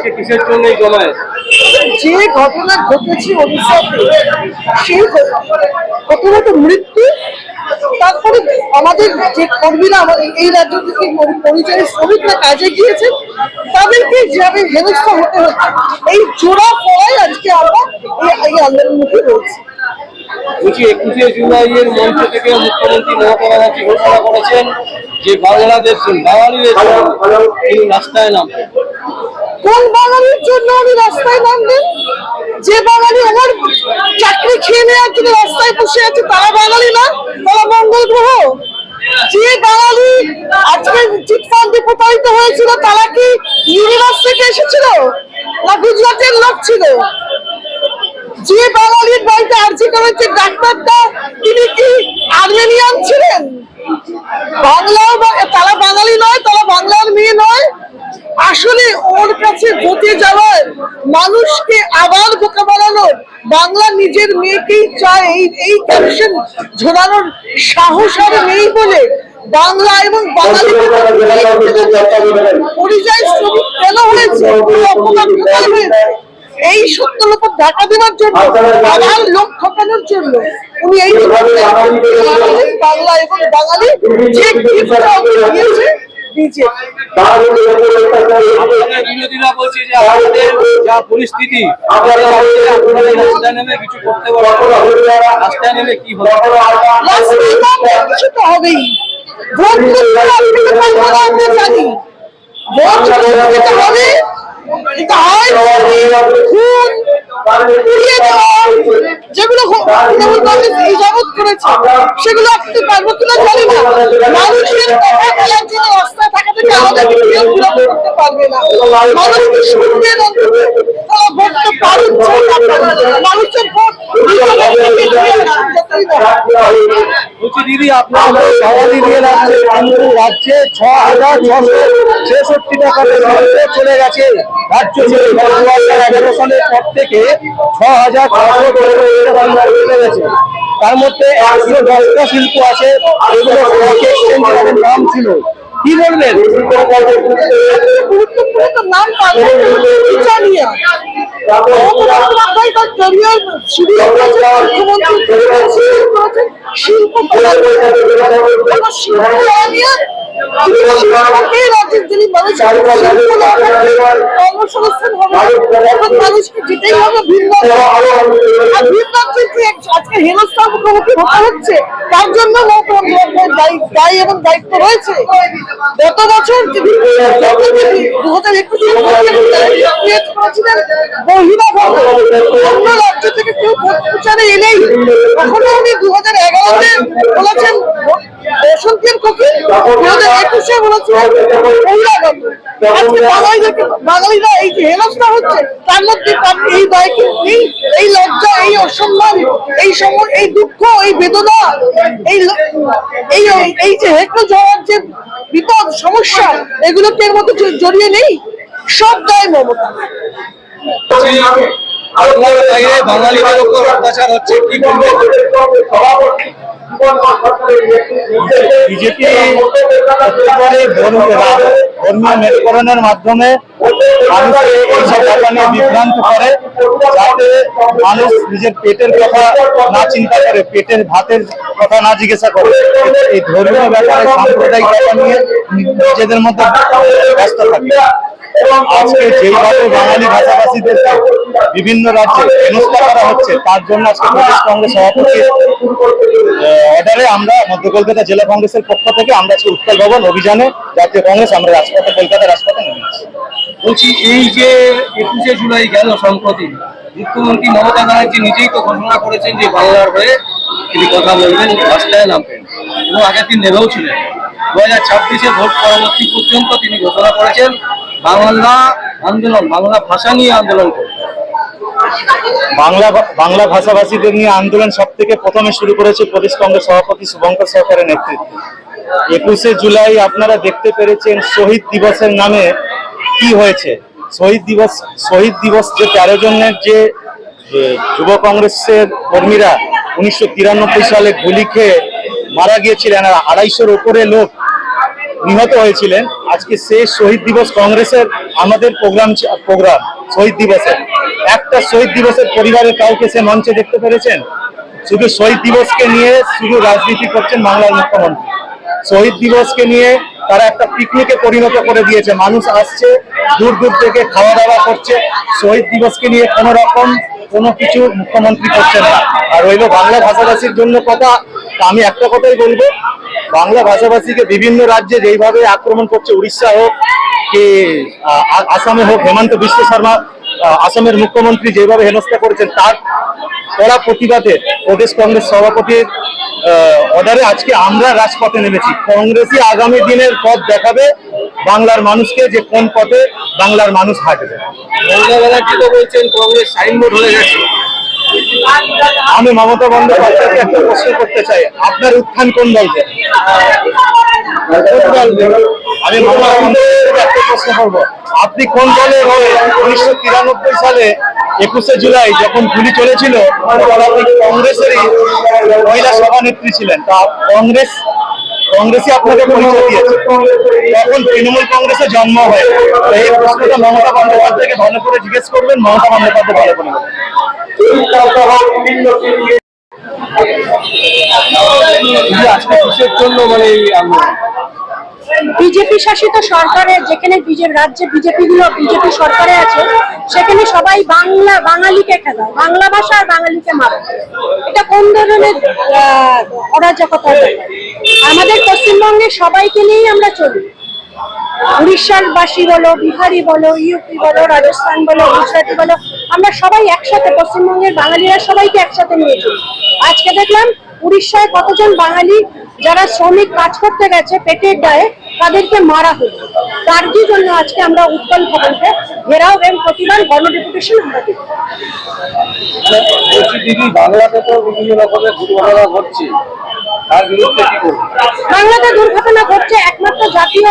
আজকে কিসের জন্য এই জমায়েত? যে ঘটনা ঘটেছে ওড়িশাতে সেই প্রথমত মৃত্যু তারপরে আমাদের যে কর্মীরা আমাদের এই রাজ্য থেকে পরি- পরিযায়ী শ্রমিকরা কাজে গিয়েছেন তাদেরকে যেভাবে হেনস্থা হতে হচ্ছে এই জোড়া পড়ায় আজকে আমরা এই- এই আন্দোলনমুখী রয়েছি। বলছি একুশে জুলাইয়ের মঞ্চ থেকে মুখ্যমন্ত্রী মমতা ব্যানার্জি ঘোষণা করেছেন যে বাংলাদেশ বাঙালিদের তিনি রাস্তায় নামবেন। কোন বাঙালির জন্য উনি রাস্তায় নামবেন যে বাঙালি আমার চাকরি খেয়ে নেওয়ার জন্য রাস্তায় বসে আছে, তারা বাঙালি না, তারা মঙ্গল গ্রহ। যে বাঙালি আজকে চিটফান্ডে প্রতারিত হয়েছিল, তারা কি ইউনিভার্স থেকে এসেছিল? না গুজরাটের লোক ছিল? যে বাঙালির বাড়িতে আর্জি করেছে ডাক্তারটা, তিনি কি আর্মেনিয়ান ছিলেন? বাংলাও তারা বাঙালি নয়, তারা বাংলার মেয়ে নয়। আসলে ওর কাছে ভোটে যাওয়ার মানুষকে আবার বোকা বানানোর বাংলা নিজের মেয়েকেই চায় এই এই ক্যাপশন ঝোলানোর সাহস আর নেই বলে বাংলা এবং বাঙালি পরিযায়ী শ্রমিক কেন হয়েছে? হয়েছে? এই সত্য লোক ঢাকা দেওয়ার জন্য আবার লোক ঠকানোর জন্য উনি এই বাংলা এবং বাঙালি যে দিয়েছে বিরোধীরা বলছে যে আপনাদের যা পরিস্থিতি রাস্তায় নেমে কিছু করতে পারবেন রাস্তায় নেমে কি হবে? কিছু তো হবেই ভোট হবে? খুন যেগুলো এই জগৎ করেছে, সেগুলো আসতে পারব কিনা জানি না মানুষের কথা বলার জন্য রাস্তায় থাকা আমাদের কেউ বিরত করতে পারবে না মানুষকে শুনবেন অন্তত তারা ভোটটা পারুক মানুষের ভোট। বলছি দিদি আপনার বাঙালি নিয়ে রাখছে কিন্তু রাজ্যে ছ হাজার ছশো ছেষট্টি টাকা চলে গেছে। রাজ্য এগারো সালের থেকে ছ হাজার ছশো চলে গেছে। তার মধ্যে একশো দশটা শিল্প আছে এগুলো নাম ছিল। কি বলবেন? শিল্প শিল্প কর্মসংস্থান হবে এখন মানুষকে যেতেই হবে হচ্ছে তার জন্য দায়ী- এবং দায়িত্ব রয়েছে গত বছর দু হাজার একুশে করেছিলেন বহিরাগত অন্য রাজ্য থেকে কেউ ভোট এলেই তখন উনি দু হাজার এগারোতে বলেছেন বসন্তের একুশে বাঙালিরা এই যে হেনস্থা হচ্ছে, তার মধ্যে এই নেই এই লজ্জা, এই অসম্মান, এই সময় এই দুঃখ, এই বেদনা, এই এই যে যে বিপদ, সমস্যা এগুলোকে এর মধ্যে জড়িয়ে নেই? সব দায় মমতা। বাঙালিদের উপর অত্যাচার হচ্ছে, কি বিজেপি ধর্মীয় মেরুকরণের মাধ্যমে মানুষকে এইসব ব্যাপার নিয়ে বিভ্রান্ত করে, যাতে মানুষ নিজের পেটের কথা না চিন্তা করে, পেটের ভাতের কথা না জিজ্ঞাসা করে। এই ধর্মীয় ব্যাপারে, সাম্প্রদায়িক ব্যাপার নিয়ে নিজেদের মধ্যে ব্যস্ত থাকে। বিভিন্ন রাজ্যে হেনস্থা করা হচ্ছে, তার জন্য আজকে প্রদেশ কংগ্রেস সভাপতির অর্ডারে আমরা মধ্য কলকাতা জেলা কংগ্রেসের পক্ষ থেকে আমরা আজকে উত্তর ভবন অভিযানে জাতীয় কংগ্রেস, আমরা রাজপথে, কলকাতা রাজপথে নেমেছি বলছি, এই যে একুশে জুলাই গেল সম্প্রতি, মুখ্যমন্ত্রী মমতা ব্যানার্জি নিজেই তো ঘোষণা করেছেন যে বাংলার হয়ে তিনি কথা বলবেন, রাস্তায় নামবেন। এবং আগের দিন নেমেও ছিলেন। দু হাজার ছাব্বিশে ভোট পরবর্তী পর্যন্ত তিনি ঘোষণা করেছেন বাংলা আন্দোলন, বাংলা ভাষা নিয়ে আন্দোলন করবেন বাংলা বাংলা ভাষাভাষীদের নিয়ে আন্দোলন সব থেকে প্রথমে শুরু করেছে প্রদেশ কংগ্রেস সভাপতি শুভঙ্কর সরকারের নেতৃত্বে। একুশে জুলাই আপনারা দেখতে পেরেছেন শহীদ দিবসের নামে কি হয়েছে। শহীদ দিবস শহীদ দিবস যে তেরো জনের যে যে যুব কংগ্রেসের কর্মীরা উনিশশো তিরানব্বই সালে গুলি খেয়ে মারা গিয়েছিলেন, আর আড়াইশোর ওপরে লোক নিহত হয়েছিলেন। আজকে শেষ শহীদ দিবস কংগ্রেসের আমাদের প্রোগ্রাম প্রোগ্রাম, শহীদ দিবসের। একটা শহীদ দিবসের পরিবারের কাউকে সে মঞ্চে দেখতে পেরেছেন? শুধু শহীদ দিবসকে নিয়ে শুধু রাজনীতি করছেন বাংলার মুখ্যমন্ত্রী। শহীদ দিবসকে নিয়ে তারা একটা পিকনিকে পরিণত করে দিয়েছে। মানুষ আসছে, দূর দূর থেকে খাওয়া দাওয়া করছে। শহীদ দিবসকে নিয়ে কোনো রকম কোনো কিছু মুখ্যমন্ত্রী করছেন না। আর রইল বাংলা ভাষাভাষীর জন্য কথা। আমি একটা কথাই বলব বাংলা ভাষাভাষীকে বিভিন্ন রাজ্যে যেইভাবে আক্রমণ করছে, উড়িষ্যা হোক কি আসামে হোক, হেমন্ত বিশ্ব শর্মা আসামের মুখ্যমন্ত্রী যেভাবে হেনস্থা করেছেন, তার কড়া প্রতিবাদে প্রদেশ কংগ্রেস সভাপতির অর্ডারে আজকে আমরা রাজপথে নেমেছি। কংগ্রেসই আগামী দিনের পথ দেখাবে বাংলার মানুষকে যে কোন পথে বাংলার মানুষ হাঁটবে। বলছেন, কংগ্রেস সাইনবোর্ড হয়ে গেছে। আমি মমতা বন্দ্যোপাধ্যায়কে একটা প্রশ্ন করতে চাই। আপনার উত্থান কোন দলকে? আমি মমতা বন্দ্যোপাধ্যায়কে একটা প্রশ্ন করব। আপনি কোন দলের হয়ে উনিশশো তিরানব্বই সালে একুশে জুলাই যখন গুলি চলেছিল আপনি কংগ্রেসেরই মহিলা সভানেত্রী ছিলেন। তা কংগ্রেস কংগ্রেসই আপনাকে পরিচয় দিয়েছে। তখন তৃণমূল কংগ্রেসে জন্ম হয়। এই প্রশ্নটা মমতা বন্দ্যোপাধ্যায়কে ভালো করে জিজ্ঞেস করবেন মমতা বন্দ্যোপাধ্যায় ভালো করে বিজেপি শাসিত সরকারের যেখানে বিজেপি রাজ্যে বিজেপি গুলো বিজেপি সরকারে আছে সেখানে সবাই বাংলা বাঙালিকে খেলায় বাংলা ভাষা আর বাঙালিকে মারে। এটা কোন ধরনের আহ, অরাজকতার আমাদের পশ্চিমবঙ্গে সবাইকে নিয়েই আমরা চলি। উড়িষ্যার বাসী বলো বিহারি বলো ইউপি বলো রাজস্থান বলো গুজরাটি বলো আমরা সবাই একসাথে পশ্চিমবঙ্গের বাঙালিরা সবাইকে একসাথে নিয়ে চলি আজকে দেখলাম উড়িষ্যায় কতজন বাঙালি যারা শ্রমিক কাজ করতে গেছে পেটের দায়ে তাদেরকে মারা হলো। তার জন্য আজকে আমরা উৎকল ভবনকে ঘেরাও এবং প্রতিবার গণডেপুটেশন আমরা দিই? বাংলাতে তো বিভিন্ন রকমের দুর্ঘটনা ঘটছে। তার বিরুদ্ধে কি বাংলাতে দুর্ঘটনা ঘটছে একমাত্র জাতীয়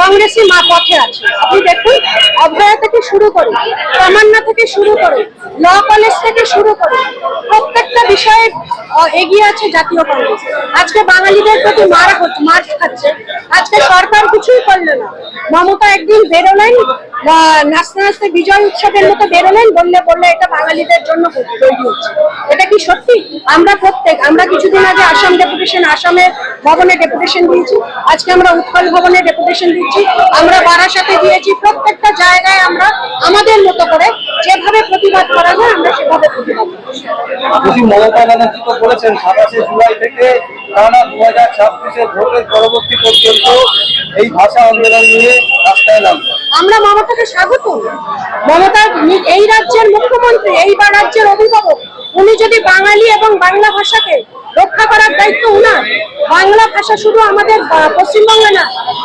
কংগ্রেসই মা পথে আছে। আপনি দেখুন, অভয়া থেকে শুরু করে তামান্না থেকে শুরু করে ল কলেজ থেকে শুরু করে প্রত্যেকটা বিষয়ে এগিয়ে আছে জাতীয় কংগ্রেস। আজকে বাঙালিদের প্রতি মারা হচ্ছে, মার খাচ্ছে। আজকে সরকার কিছুই করল না। মমতা একদিন বেরোলেন নাচতে নাচতে বিজয় উৎসবের মতো বেরোলেন, বললে বললে এটা বাঙালিদের জন্য তৈরি হচ্ছে। এটা কি সত্যি? আমরা প্রত্যেক, আমরা কিছুদিন আগে আসাম ডেপুটেশন আসামের ভবনে ডেপুটেশন দিয়েছি, আজকে আমরা উৎকল ভবনে ডেপুটেশন দিচ্ছি। আমরা বারাসাতে দিয়েছি, প্রত্যেকটা জায়গায় আমরা আমাদের মতো করে যেভাবে প্রতিবাদ করা যায়, আমরা সেভাবে প্রতিবাদ করছি মমতা ব্যানার্জি তো বলেছেন জুলাই থেকে টানা দু হাজার ভোটের পরবর্তী পর্যন্ত এই ভাষা আন্দোলন নিয়ে রাস্তায় নামবে। আমরা মমতাকে স্বাগত মমতা এই রাজ্যের মুখ্যমন্ত্রী এই বা রাজ্যের অভিভাবক। উনি যদি বাঙালি এবং বাংলা ভাষাকে রক্ষা করার দায়িত্ব উনার, বাংলা ভাষা শুধু আমাদের পশ্চিমবঙ্গে না,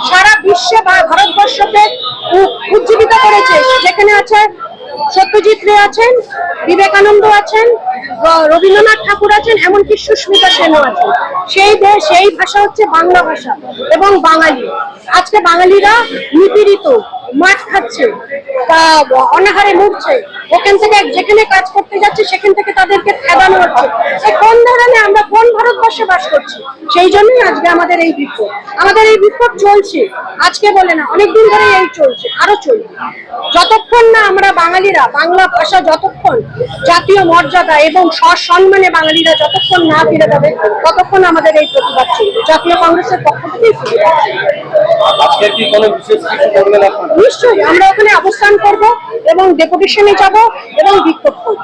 সারা বিশ্বে বা ভারতবর্ষকে উজ্জীবিত করেছে। যেখানে আছে সত্যজিৎ রে আছেন, বিবেকানন্দ আছেন রবীন্দ্রনাথ ঠাকুর আছেন, এমনকি সুস্মিতা সেনও আছেন। সেই দেশ সেই ভাষা হচ্ছে বাংলা ভাষা এবং বাঙালি। আজকে বাঙালিরা নিপীড়িত। মাঠ খাচ্ছে, তা অনাহারে মরছে। ওখান থেকে যেখানে কাজ করতে যাচ্ছে, সেখান থেকে তাদেরকে খেদানো হচ্ছে। সে কোন ধরনের আমরা কোন ভারতবর্ষে বাস করছি? সেই জন্যই আজকে আমাদের এই বিক্ষোভ আমাদের এই বিক্ষোভ চলছে। আজকে বলে না, অনেকদিন ধরে এই চলছে, আরও চলবে। যতক্ষণ না আমরা বাঙালিরা বাংলা ভাষা যতক্ষণ জাতীয় মর্যাদা এবং সসম্মানে বাঙালিরা যতক্ষণ না ফিরে যাবে ততক্ষণ আমাদের এই প্রতিবাদ চলবে। জাতীয় কংগ্রেসের পক্ষ থেকেই নিশ্চয়ই আমরা ওখানে অবস্থান করব এবং ডেপুটেশনে যাব এবং বিক্ষোভ করব।